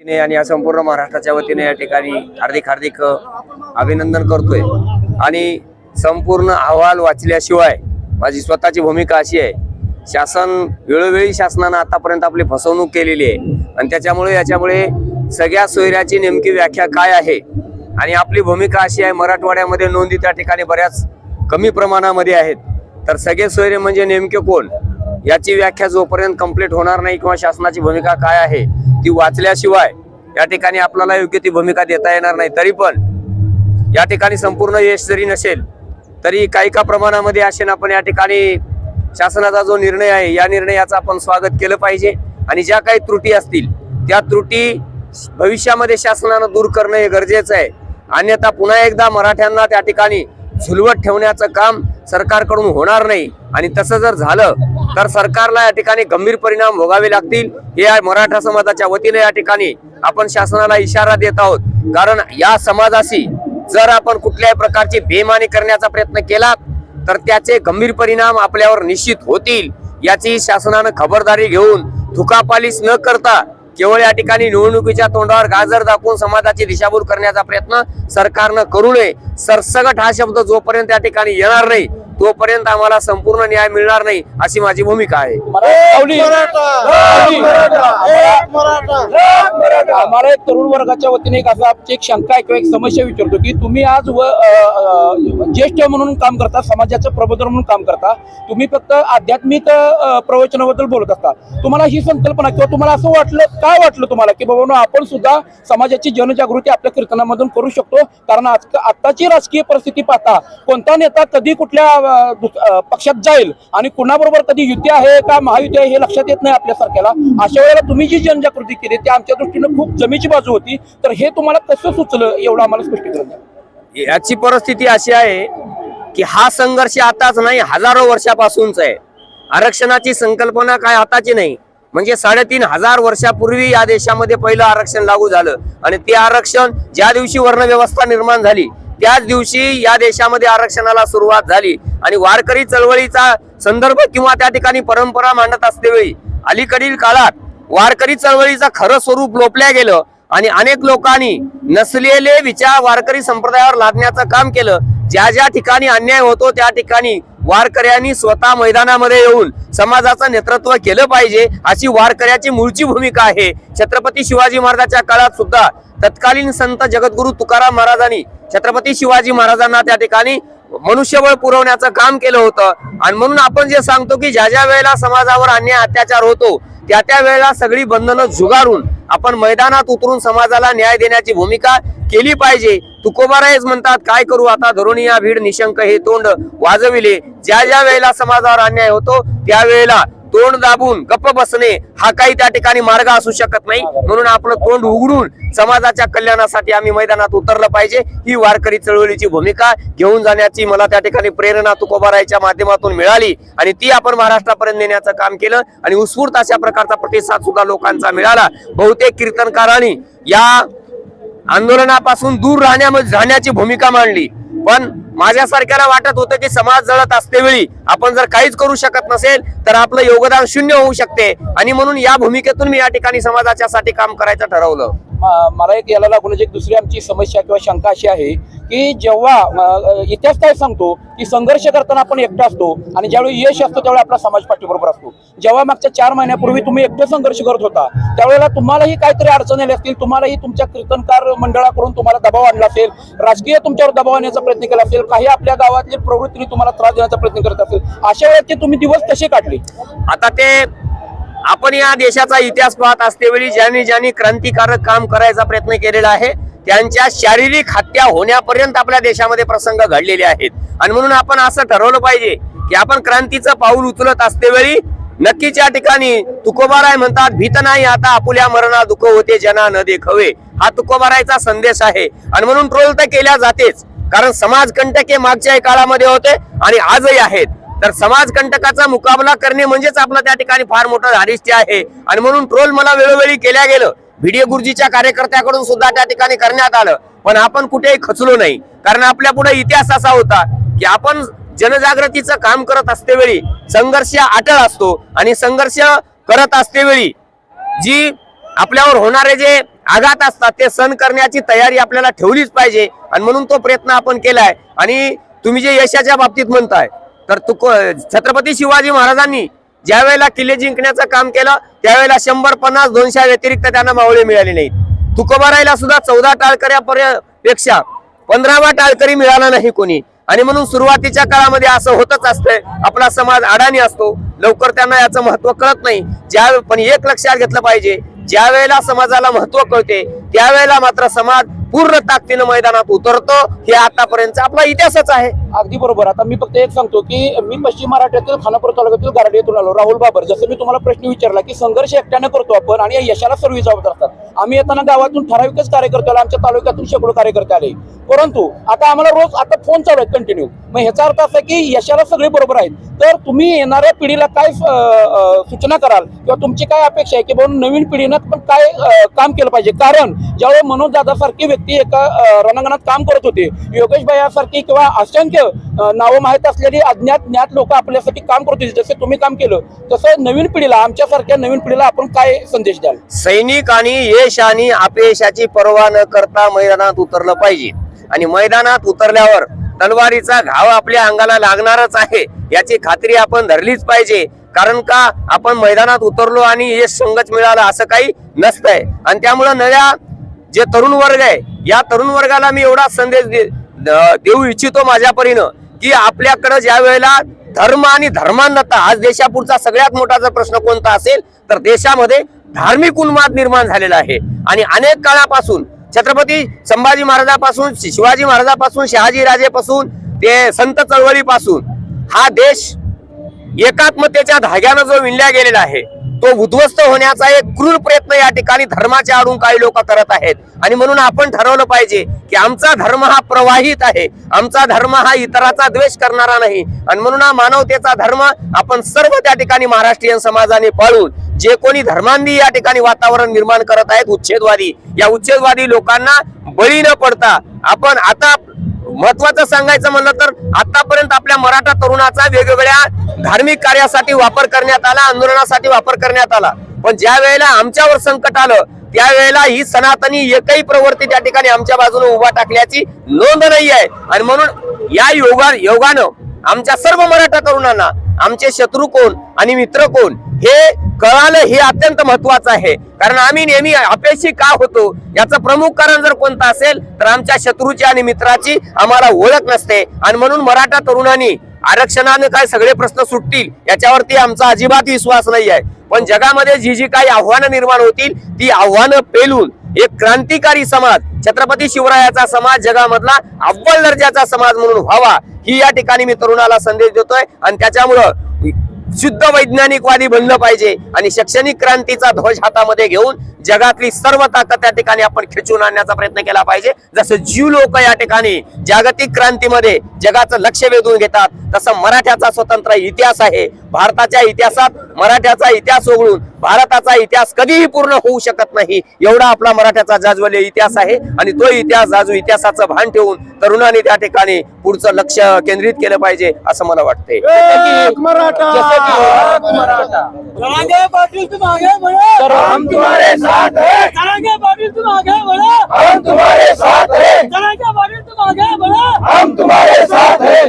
वतीने आणि या संपूर्ण महाराष्ट्राच्या वतीने या ठिकाणी हार्दिक हार्दिक अभिनंदन करतोय. आणि संपूर्ण अहवाल वाचल्याशिवाय माझी स्वतःची भूमिका अशी आहे शासन वेळोवेळी शासनानं आतापर्यंत आपली फसवणूक केलेली आहे. आणि त्याच्यामुळे याच्यामुळे सगळ्या सोयऱ्याची नेमकी व्याख्या काय आहे आणि आपली भूमिका अशी आहे मराठवाड्यामध्ये नोंदी त्या ठिकाणी बऱ्याच कमी प्रमाणामध्ये आहेत. तर सगळे सोयरे म्हणजे नेमके कोण? याची व्याख्या जोपर्यंत कंप्लीट होणार नाही किंवा शासनाची भूमिका काय आहे ती वाचल्याशिवाय या ठिकाणी आपल्याला योग्य ती भूमिका देता येणार नाही. तरी पण या ठिकाणी संपूर्ण यश जरी नसेल तरी काही का प्रमाणामध्ये असेन आपण या ठिकाणी शासनाचा जो निर्णय आहे या निर्णयाचं आपण स्वागत केलं पाहिजे. आणि ज्या काही त्रुटी असतील त्या त्रुटी भविष्यामध्ये शासनानं दूर करणं हे गरजेचं आहे. अन्यथा पुन्हा एकदा मराठ्यांना त्या ठिकाणी झुलवत ठेवण्याचं काम सरकारकडून होणार नाही. आणि तसं जर झालं तर सरकारला या ठिकाणी गंभीर परिणाम भोगावे लागतील. हे या मराठा समाजाच्या वतीने या ठिकाणी आपण शासनाला इशारा देत आहोत. कारण या समाजाशी जर आपण कुठल्याही प्रकारची बेमानी करण्याचा प्रयत्न केला तर त्याचे गंभीर परिणाम आपल्यावर निश्चित होतील. याची शासनानं खबरदारी घेऊन थुकापालीस न करता केवळ या ठिकाणी निवडणुकीच्या तोंडावर गाजर दाखवून समाजाची दिशाभूल करण्याचा प्रयत्न सरकारनं करू नये. सरसगट हा शब्द जोपर्यंत या ठिकाणी येणार नाही तोपर्यंत आम्हाला संपूर्ण न्याय मिळणार नाही अशी माझी भूमिका आहे. आम्हाला एक तरुण वर्गाच्या वतीने एक असं एक शंका आहे किंवा एक समस्या विचारतो की तुम्ही आज व ज्येष्ठ म्हणून काम करता समाजाचं प्रबोधन म्हणून काम करता तुम्ही फक्त आध्यात्मिक प्रवचनाबद्दल बोलत असता. तुम्हाला ही संकल्पना किंवा तुम्हाला असं वाटलं काय वाटलं तुम्हाला की बाबा आपण सुद्धा समाजाची जनजागृती आपल्या कीर्तनामधून करू शकतो? कारण आज आत्ताची राजकीय परिस्थिती पाहता कोणता नेता कधी कुठल्या पक्षात जाईल आणि कुणाबरोबर कधी युती आहे का महायुती आहे हे लक्षात येत नाही आपल्यासारख्याला अशा वेळेला तुम्ही जी जनजागृती केली ती आमच्या दृष्टीनं खूप जमीची बाजू होती. तर हे तुम्हाला कसं सुचलं एवढं आम्हाला स्पष्टीकरण याची परिस्थिती अशी आहे की हा संघर्ष आताच नाही हजारो वर्षापासूनच आहे. आरक्षणाची संकल्पना काय आताची नाही. म्हणजे साडेतीन हजार वर्षापूर्वी या देशामध्ये पहिलं आरक्षण लागू झालं. आणि ते आरक्षण ज्या दिवशी वर्णव्यवस्था निर्माण झाली त्याच दिवशी या देशामध्ये आरक्षणाला सुरुवात झाली. आणि वारकरी चळवळीचा संदर्भ किंवा त्या ठिकाणी परंपरा मांडत असतेवेळी अलीकडील काळात वारकरी चळवळीचं खरं स्वरूप लोपल्या गेलं आणि अनेक लोकांनी नसलेले विचार वारकरी संप्रदायावर लादण्याचं काम केलं. ज्या ज्या ठिकाणी अन्याय होतो त्या ठिकाणी वारकऱ्यांनी स्वतः मैदानामध्ये येऊन समाजाचं नेतृत्व केलं पाहिजे अशी वारकऱ्याची मूळची भूमिका आहे. छत्रपती शिवाजी महाराजांच्या काळात सुद्धा तत्कालीन संत जगद्गुरु तुकाराम महाराजांनी छत्रपती शिवाजी महाराजांना त्या ठिकाणी मनुष्यबळ पुरवण्याचं काम केलं होतं. आणि म्हणून आपण जे सांगतो की ज्या ज्या वेळेला समाजावर अन्याय अत्याचार होतो त्या त्या वेळेला सगळी बंधनं झुगारून आपण मैदानात उतरून समाजाला न्याय देण्याची भूमिका केली पाहिजे. तुकोबारायच म्हणतात काय करू आता? धरुणी या भीड निशंक हे तोंड वाजविले. ज्या ज्या वेळेला समाजावर अन्याय होतो त्यावेळेला तोंड दाबून गप्प बसणे हा काही त्या ठिकाणी मार्ग असू शकत नाही. म्हणून आपलं तोंड उघडून समाजाच्या कल्याणासाठी आम्ही मैदानात उतरलं पाहिजे. ही वारकरी चळवळीची भूमिका घेऊन जाण्याची मला त्या ठिकाणी प्रेरणा तुकोबारायच्या माध्यमातून मिळाली आणि ती आपण महाराष्ट्रापर्यंत नेण्याचं काम केलं आणि उत्स्फूर्त अशा प्रकारचा प्रतिसाद सुद्धा लोकांचा मिळाला. बहुतेक कीर्तनकारांनी या आंदोलनापासून दूर राहण्यामध्ये राहण्याची भूमिका मांडली. पण माझ्यासारख्याला वाटत होतं की समाज जळत असते वेळी आपण जर काहीच करू शकत नसेल तर आपलं योगदान शून्य होऊ शकते. आणि म्हणून या भूमिकेतून मी या ठिकाणी समाजाच्या साठी काम करायचं ठरवलं. मला एक याला लागूनच एक दुसरी आमची समस्या किंवा शंका अशी आहे की जेव्हा इतिहास काय सांगतो की संघर्ष करताना आपण एकटा असतो आणि ज्यावेळी यश असतो त्यावेळी आपला समाज पाठीबरोबर असतो. जेव्हा मागच्या चार महिन्यापूर्वी तुम्ही एकटं संघर्ष करत होता त्यावेळेला तुम्हालाही काहीतरी अडचणी आल्या असतील तुम्हालाही तुमच्या कीर्तनकार मंडळाकडून तुम्हाला दबाव आणला असेल राजकीय तुमच्यावर दबाव आणण्याचा प्रयत्न केला असेल काही आपल्या गावातले प्रवृत्तीने तुम्हाला त्रास देण्याचा प्रयत्न करत असेल अशा वेळेस ते तुम्ही दिवस कसे काढले आता ते आपण या देशाचा इतिहास पाहत असतेवेळी ज्यांनी ज्यांनी क्रांतिकारक काम करायचा प्रयत्न केलेला आहे त्यांच्या शारीरिक हत्या होण्यापर्यंत आपल्या देशामध्ये प्रसंग घडलेले आहेत. आणि म्हणून आपण असं ठरवलं पाहिजे की आपण क्रांतीचं पाऊल उचलत असतेवेळी नक्कीच या ठिकाणी तुकोबाराय म्हणतात भीत नाही आता आपुल्या मरणा दुःख होते जना न देखवे. हा तुकोबारायचा संदेश आहे. आणि म्हणून ट्रोल तर केल्या जातेच. कारण समाज कंटके मागच्या काळामध्ये होते आणि आजही आहेत. तर समाज कंटकाचा मुकाबला करणे म्हणजेच आपलं त्या ठिकाणी फार मोठं धारिष्ट्य आहे. आणि म्हणून ट्रोल मला वेळोवेळी केल्या गेलं. भिडे गुरुजीच्या कार्यकर्त्याकडून सुद्धा त्या ठिकाणी करण्यात आलं. पण आपण कुठेही खचलो नाही. कारण आपल्या पुढे इतिहास असा होता की आपण जनजागृतीचं काम करत असतेवेळी संघर्ष अटळ असतो आणि संघर्ष करत असतेवेळी जी आपल्यावर होणारे जे आघात असतात ते सण करण्याची तयारी आपल्याला ठेवलीच पाहिजे. आणि म्हणून तो प्रयत्न आपण केलाय. आणि तुम्ही जे यशाच्या बाबतीत म्हणताय तर तुक छत्रपती शिवाजी महाराजांनी ज्या वेळेला किल्ले जिंकण्याचं काम केलं त्यावेळेला शंभर पन्नास दोनशे व्यतिरिक्त त्यांना मावळे मिळाले नाहीत. तुकोबारायला सुद्धा चौदा टाळकऱ्यापेक्षा पंधरावा टाळकरी मिळाला नाही कोणी. आणि म्हणून सुरुवातीच्या काळामध्ये असं होतच असतंय आपला समाज अडाणी असतो. लवकर त्यांना याचं महत्त्व कळत नाही. ज्या पण एक लक्षात घेतलं पाहिजे ज्या वेळेला समाजाला महत्त्व कळते त्यावेळेला मात्र समाज पूर्ण ताकदीनं मैदानात उतरतो. हे आतापर्यंत आपला इतिहासच आहे. अगदी बरोबर. आता मी फक्त एक सांगतो की मी पश्चिम महाराष्ट्रातील खानापूर तालुक्यातील गारडी येथून आलो. राहुल बाबर जसं मी तुम्हाला प्रश्न विचारला की संघर्ष एकट्यानं करतो आपण आणि यशाला सर्व जबाबदार असतात. आम्ही येताना गावातून ठराविकच कार्यकर्ते आले आमच्या तालुक्यातून शेकडो कार्यकर्ते आले. परंतु आता आम्हाला रोज आता फोन चालू आहेत कंटिन्यू मग ह्याचा अर्थ असा की यशाला सगळे बरोबर आहेत. तर तुम्ही येणाऱ्या पिढीला काय सूचना कराल? किंवा तुमची काय अपेक्षा आहे की बाबा नवीन पिढीनं पण काय काम केलं पाहिजे? कारण ज्यावेळी मनोज दादा सारखी व्यक्ती एका रणांगणात काम करत होते योगेश भाई किंवा असंख्य नावं माहीत असलेली अज्ञात ज्ञात लोक आपल्यासाठी काम करत होते जसे तुम्ही काम केलं तसं नवीन पिढीला आमच्यासारख्या नवीन पिढीला आपण काय संदेश द्याल? सैनिक आणि यश आणि अपयशाची पर्वा न करता मैदानात उतरलं पाहिजे. आणि मैदानात उतरल्यावर तलवारीचा घाव आपल्या अंगाला लागणारच आहे. याची खात्री आपण धरलीच पाहिजे. कारण का? आपण मैदानात उतरलो आणि यश संगच मिळालं असं काही नसतंय. आणि त्यामुळं नव्या जे तरुण वर्ग आहे या तरुण वर्गाला मी एवढा संदेश दे- द- देऊ इच्छितो माझ्या परीनं की आपल्याकडं ज्या वेळेला धर्म आणि धर्मांधता आज देशापुढचा सगळ्यात मोठा जर प्रश्न कोणता असेल तर देशामध्ये धार्मिक उन्माद निर्माण झालेला आहे. आणि अनेक काळापासून छत्रपती संभाजी महाराजापासून शिवाजी महाराजापासून शहाजी राजेपासून ते संत चळवळीपासून हा देश एकात्मतेच्या धाग्यानं जो विणल्या गेलेला आहे. तो उद्ध्वस्त होण्याचा एक क्रूर प्रयत्न या ठिकाणी धर्माच्या आडून काही लोक करत आहेत. आणि म्हणून आपण ठरवलं पाहिजे की आमचा धर्म हा प्रवाहित आहे. आमचा धर्म हा इतराचा द्वेष करणारा नाही. आणि म्हणून हा मानवतेचा धर्म आपण सर्व त्या ठिकाणी महाराष्ट्रीयन समाजाने पाळून जे कोणी धर्मांनी या ठिकाणी वातावरण निर्माण करत आहेत उच्छेदवादी. या उच्छेदवादी लोकांना बळी न पडता आपण आता महत्वाचं सांगायचं म्हणलं तर आतापर्यंत आपल्या मराठा तरुणाचा वेगवेगळ्या धार्मिक कार्यासाठी वापर करण्यात आला आंदोलनासाठी वापर करण्यात आला. पण ज्या वेळेला आमच्यावर संकट आलं त्यावेळेला ही सनातनी एकही प्रवृत्ती त्या ठिकाणी आमच्या बाजूने उभा टाकल्याची नोंद नाही आहे आणि म्हणून या योगा योगानं आमच्या सर्व मराठा तरुणांना आमचे शत्रू कोण आणि मित्र कोण हे कळालं हे अत्यंत महत्वाचं आहे. कारण आम्ही नेहमी अपयशी का होतो? याचं प्रमुख कारण जर कोणतं असेल तर आमच्या शत्रूची आणि मित्राची आम्हाला ओळख नसते. आणि म्हणून मराठा तरुणांनी आरक्षणाने काय सगळे प्रश्न सुटतील याच्यावरती आमचा अजिबात विश्वास नाही आहे. पण जगामध्ये जी जी काही आव्हानं निर्माण होतील ती आव्हानं पेलून एक क्रांतिकारी समाज छत्रपती शिवरायाचा समाज जगामधला अव्वल दर्जाचा समाज म्हणून व्हावा. ही या ठिकाणी मी तरुणाला संदेश देतोय आणि त्याच्यामुळं शुद्ध वैज्ञानिकवादी बनलं पाहिजे आणि शैक्षणिक क्रांतीचा ध्वज हातामध्ये घेऊन जगातली सर्व ताकद त्या ठिकाणी आपण खेचून आणण्याचा प्रयत्न केला पाहिजे. जसं जीव लोक या ठिकाणी जागतिक क्रांतीमध्ये जगाचं लक्ष वेधून घेतात तसं मराठ्याचा स्वतंत्र इतिहास आहे. भारताच्या इतिहासात मराठ्याचा इतिहास वगळून भारताचा इतिहास कधीही पूर्ण होऊ शकत नाही. एवढा आपला मराठ्याचा जाजवले इतिहास आहे आणि तो इतिहास जाजू इतिहासाचं भान ठेवून तरुणांनी त्या ठिकाणी पुढचं लक्ष केंद्रित केलं पाहिजे असं मला वाटतंय. मराठा! साथ हैं। तरंगे पाटिल तुम आगे बढ़ो। हम तुम्हारे साथ हैं। तरंगे पाटिल तुम आगे बढ़ो। हम तुम्हारे साथ हैं।